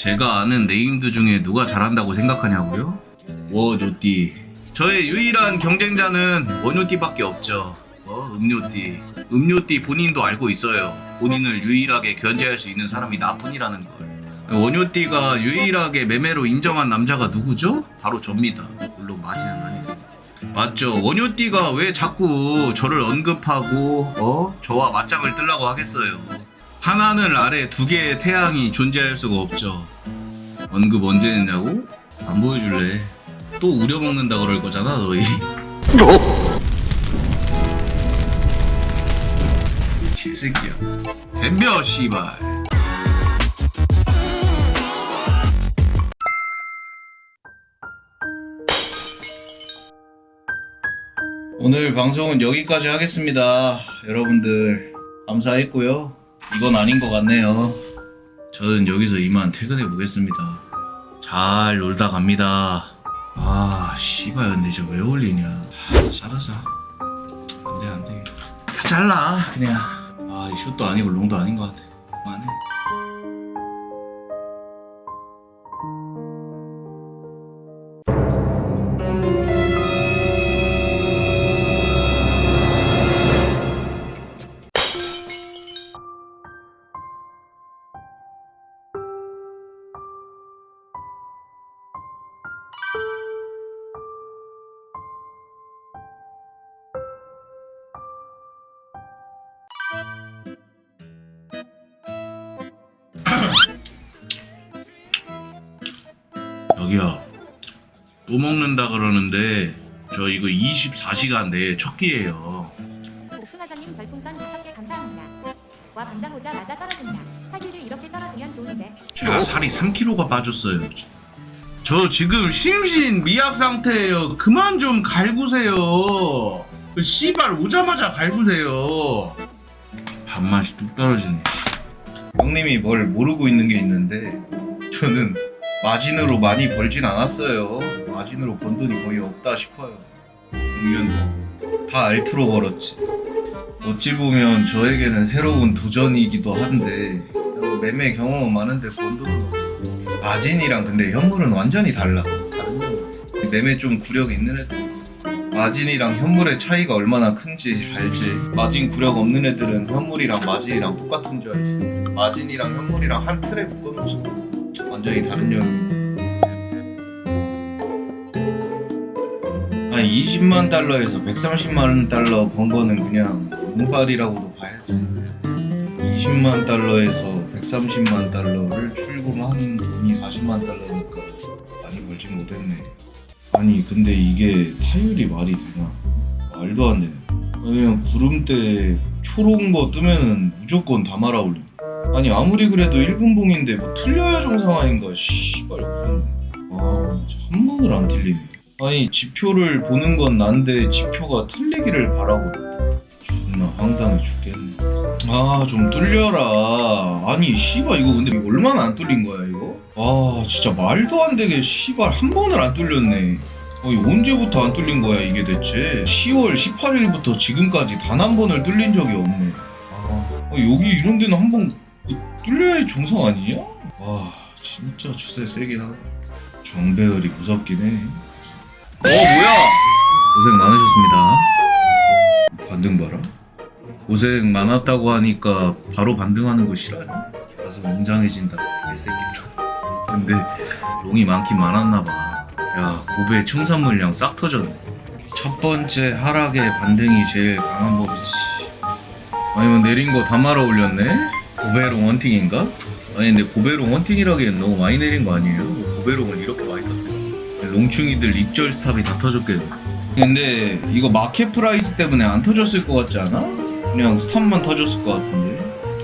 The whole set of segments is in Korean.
제가 아는 네임드 중에 누가 잘한다고 생각하냐고요? 원요띠 저의 유일한 경쟁자는 원요띠밖에 없죠 어? 음료띠 음료띠 본인도 알고 있어요 본인을 유일하게 견제할 수 있는 사람이 나뿐이라는 걸 원효띠가 유일하게 매매로 인정한 남자가 누구죠? 바로 접니다 물론 맞이는 아니죠 맞죠 원효띠가 왜 자꾸 저를 언급하고 어? 저와 맞짱을 뜨려고 하겠어요 하나늘 아래 두 개의 태양이 존재할 수가 없죠. 언급 언제 했냐고? 안 보여줄래. 또 우려먹는다 그럴 거잖아 너희. 개새끼야. 덤벼 씨발. 오늘 방송은 여기까지 하겠습니다. 여러분들 감사했고요 이건 아닌 것 같네요. 저는 여기서 이만 퇴근해 보겠습니다. 잘 놀다 갑니다. 아 씨발 근데 저 왜 올리냐. 아, 살아서. 안돼 안 돼. 다 잘라 그냥. 아 이 슛도 아니고 롱도 아닌 것 같아. 그만해 저기요 또 먹는다 그러는데 저 이거 24시간 내에 첫 끼예요 옥순화장님 별풍선 5개 감사합니다. 와 감장 오자마자 떨어진다. 사실을 이렇게 떨어지면 좋은데. 제가 살이 3kg가 빠졌어요. 저 지금 심신 미약 상태예요. 그만 좀 갈구세요. 그 씨발 오자마자 갈구세요. 밥맛이 뚝 떨어지네. 형님이 뭘 모르고 있는 게 있는데 저는 마진으로 많이 벌진 않았어요. 마진으로 번 돈이 거의 없다 싶어요. 6년도 다 알프로 벌었지. 어찌 보면 저에게는 새로운 도전이기도 한데 어, 매매 경험은 많은데 번 돈은 없어. 마진이랑 근데 현물은 완전히 달라. 매매 좀 구력 있는 애들. 마진이랑 현물의 차이가 얼마나 큰지 알지. 마진 구력 없는 애들은 현물이랑 마진이랑 똑같은 줄 알지. 마진이랑 현물이랑 한 틀에 묶어놓지. 완전히 다른 년. 한 20만 달러에서 130만 달러 번 거는 그냥 운빨이라고도 봐야지. 20만 달러에서 130만 달러를 출금한 돈이 40만 달러니까 많이 벌지 못했네. 아니 근데 이게 타율이 말이 되나? 말도 안 되네. 그냥 구름대 초록 거 뜨면은 무조건 다 말아 올림. 아니 아무리 그래도 1분봉인데 뭐 틀려야 정상 아닌가? 씨발 무슨 아한 번을 안 틀리네. 아니 지표를 보는 건 난데 지표가 틀리기를 바라고 존나 황당해 죽겠네. 아 좀 뚫려라. 아니 씨발 이거 근데 얼마나 안 뚫린 거야 이거? 아 진짜 말도 안 되게 씨발 한 번을 안 뚫렸네. 어이 언제부터 안 뚫린 거야 이게 대체? 10월 18일부터 지금까지 단 한 번을 뚫린 적이 없네. 아 어, 여기 이런 데는 한 번 뚫려야 정상 아니냐? 와 진짜 추세 세긴 하다. 정배열이 무섭긴 해. 어 뭐야? 고생 많으셨습니다. 반등 봐라. 고생 많았다고 하니까 바로 반등하는 거 싫어하냐? 가슴 웅장해진다. 개새끼들. 근데 롱이 많긴 많았나 봐. 야 고배 청산 물량 싹 터졌네. 첫 번째 하락의 반등이 제일 강한 법이지. 아니면 내린 거 다 말아 올렸네? 고배롱 원팅인가? 아니 근데 고배롱 원팅이라기엔 너무 많이 내린 거 아니에요? 고배롱을 이렇게 많이 터뜨려. 롱충이들 입절 스탑이 다 터졌겠네. 근데 이거 마켓 프라이스 때문에 안 터졌을 것 같지 않아? 그냥 스탑만 터졌을 것 같은데.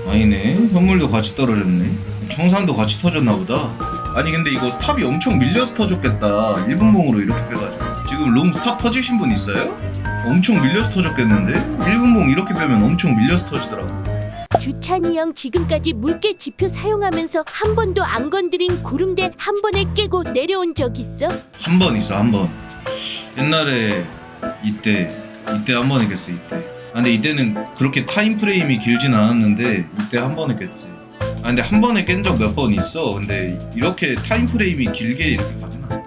아니네. 현물도 같이 떨어졌네. 청산도 같이 터졌나 보다. 아니 근데 이거 스탑이 엄청 밀려서 터졌겠다. 1분봉으로 이렇게 빼가지고. 지금 롱 스탑 터지신 분 있어요? 엄청 밀려서 터졌겠는데? 1분봉 이렇게 빼면 엄청 밀려서 터지더라고. 주찬이 형 지금까지 물개 지표 사용하면서 한 번도 안 건드린 구름대 한 번에 깨고 내려온 적 있어? 한 번 있어 한 번. 옛날에 이때 이때 한 번 했겠어 이때. 아, 근데 이때는 그렇게 타임 프레임이 길진 않았는데 이때 한 번 했겠지. 아 근데 한 번에 깬 적 몇 번 있어. 근데 이렇게 타임 프레임이 길게 이렇게 가진 않아.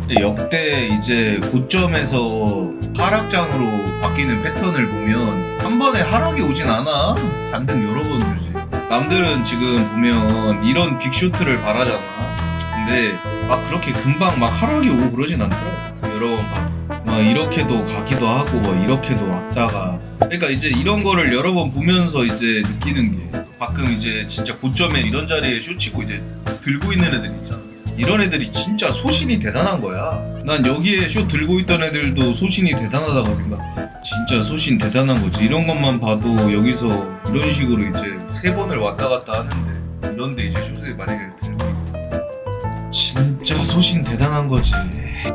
근데 역대 이제 고점에서 하락장으로 바뀌는 패턴을 보면 한 번에 하락이 오진 않아. 단등 여러 번 주지. 남들은 지금 보면 이런 빅쇼트를 바라잖아. 근데 막 그렇게 금방 막 하락이 오고 그러진 않더라. 여러 번 봐. 막 이렇게도 가기도 하고 막 이렇게도 왔다가 그러니까 이제 이런 거를 여러 번 보면서 이제 느끼는 게 가끔 이제 진짜 고점에 이런 자리에 쇼치고 이제 들고 있는 애들 있잖아. 이런 애들이 진짜 소신이 대단한 거야. 난 여기에 쇼 들고 있던 애들도 소신이 대단하다고 생각해. 진짜 소신 대단한 거지. 이런 것만 봐도 여기서 이런 식으로 이제 세 번을 왔다 갔다 하는데 이런데 이제 쇼에 만약에 들고 있고 진짜 소신 대단한 거지.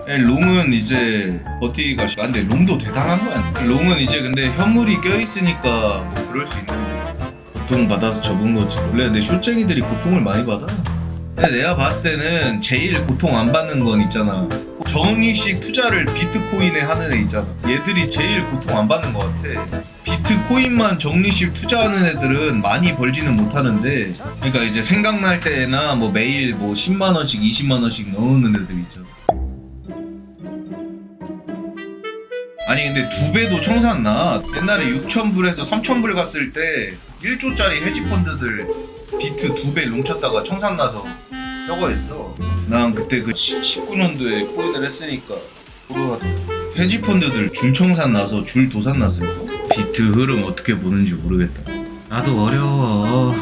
에, 롱은 이제 버티기가 쉽. 아, 근데 롱도 대단한 거야. 롱은 이제 근데 현물이 껴 있으니까 뭐 그럴 수 있는데 고통 받아서 접은 거지. 원래 근데 쇼쟁이들이 고통을 많이 받아. 근데 내가 봤을 때는 제일 고통 안 받는 건 있잖아. 적립식 투자를 비트코인에 하는 애 있잖아. 얘들이 제일 고통 안 받는 것 같아. 비트코인만 적립식 투자하는 애들은 많이 벌지는 못하는데, 그러니까 이제 생각날 때나 뭐 매일 뭐 10만 원씩, 20만 원씩 넣는 애들 있잖아. 아니 근데 두 배도 청산 나. 옛날에 6,000불에서 3,000불 갔을 때 1조짜리 헤지펀드들 비트 두 배 롱쳤다가 청산 나서 저거 했어. 난 그때 그 19년도에 코인을 했으니까 코로나 헤지펀드들 줄 청산 나서 줄 도산 거. 비트 흐름 어떻게 보는지 모르겠다. 나도 어려워.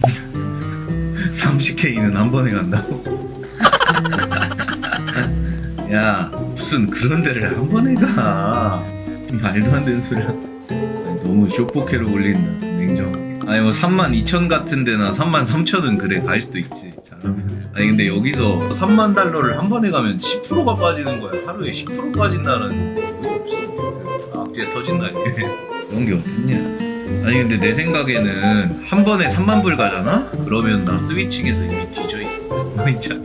30K는 한 번에 간다고? 야 무슨 그런 데를 한 번에 가 말도 안 되는 소리 하고 있어. 아니, 너무 쇼포케로 올린다 냉정하게 아니 뭐 3만 2천 같은 데나 3만 3천은 그래 갈 수도 있지. 잘하면 아니 근데 여기서 3만 달러를 한 번에 가면 10%가 빠지는 거야. 하루에 10% 빠진다는 게 없어. 악재 터진다 이게 그런 게 어딨냐? 아니 근데 내 생각에는 한 번에 3만 불 가잖아? 그러면 나 스위칭에서 이미 뒤져 있어. 뭐 있잖아.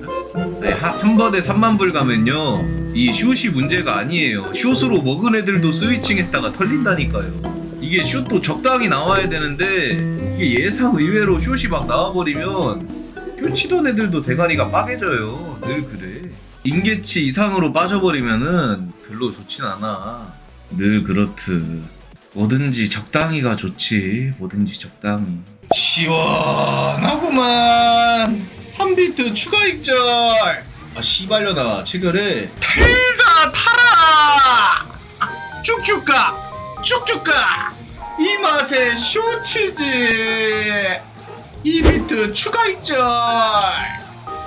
아니, 하- 한 번에 3만 불 가면요 이 숏이 문제가 아니에요. 숏으로 먹은 애들도 스위칭 했다가 털린다니까요 이게 숏도 적당히 나와야 되는데 이게 예상 의외로 숏이 막 나와버리면 숏 치던 애들도 대가리가 빠개져요. 늘 그래. 임계치 이상으로 빠져버리면은 별로 좋진 않아. 늘 그렇듯. 뭐든지 적당히가 좋지. 뭐든지 적당히. 시원하구만. 3비트 추가 익절. 아 씨발려나. 체결해. 탈다 타라 쭉쭉 가 쭉쭉 가 이 맛에 쇼치즈. 2비트 추가 익절.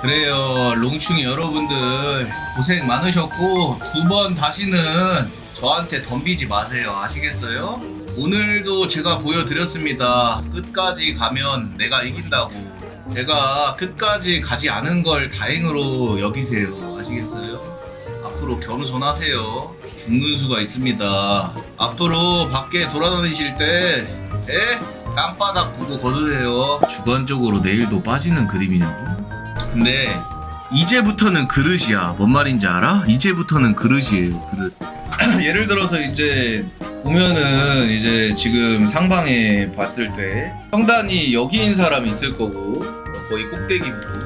그래요 롱충이 여러분들. 고생 많으셨고 두 번 다시는 저한테 덤비지 마세요. 아시겠어요? 오늘도 제가 보여드렸습니다. 끝까지 가면 내가 이긴다고. 제가 끝까지 가지 않은 걸 다행으로 여기세요. 아시겠어요? 앞으로 겸손하세요 죽는 수가 있습니다 앞으로 밖에 돌아다니실 때 에? 땅바닥 보고 걸으세요 주관적으로 내일도 빠지는 그림이냐고? 근데 이제부터는 그릇이야. 뭔 말인지 알아? 이제부터는 그릇이에요. 그릇. 예를 들어서 이제 보면은 이제 지금 상방에 봤을 때 평단이 여기인 사람이 있을 거고 거의 꼭대기 부분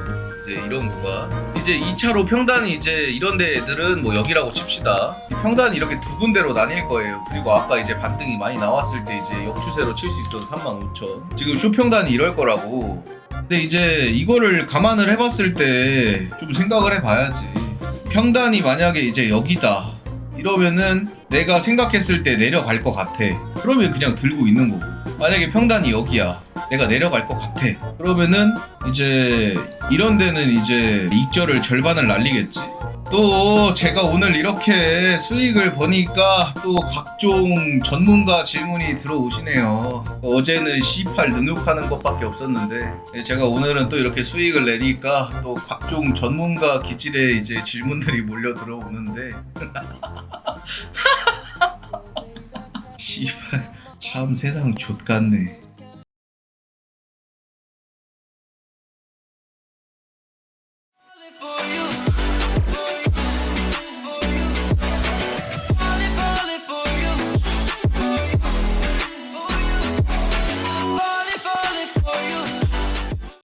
이제 이런 구간 이제 2차로 평단이 이제 이런 데들은 뭐 여기라고 칩시다 이 평단이 이렇게 두 군데로 나뉠 거예요 그리고 아까 이제 반등이 많이 나왔을 때 이제 역추세로 칠 수 있어서 35,000 지금 쇼평단이 이럴 거라고 근데 이제 이거를 감안을 해봤을 때 좀 생각을 해봐야지. 평단이 만약에 이제 여기다 이러면은 내가 생각했을 때 내려갈 것 같아. 그러면 그냥 들고 있는 거고. 만약에 평단이 여기야. 내가 내려갈 것 같아. 그러면은 이제 이런 데는 이제 익절을 절반을 날리겠지. 또 제가 오늘 이렇게 수익을 버니까 또 각종 전문가 질문이 들어오시네요. 어제는 C8 능욕하는 것밖에 없었는데 제가 오늘은 또 이렇게 수익을 내니까 또 각종 전문가 기질의 이제 질문들이 몰려 들어오는데 C8 참 세상 좆같네.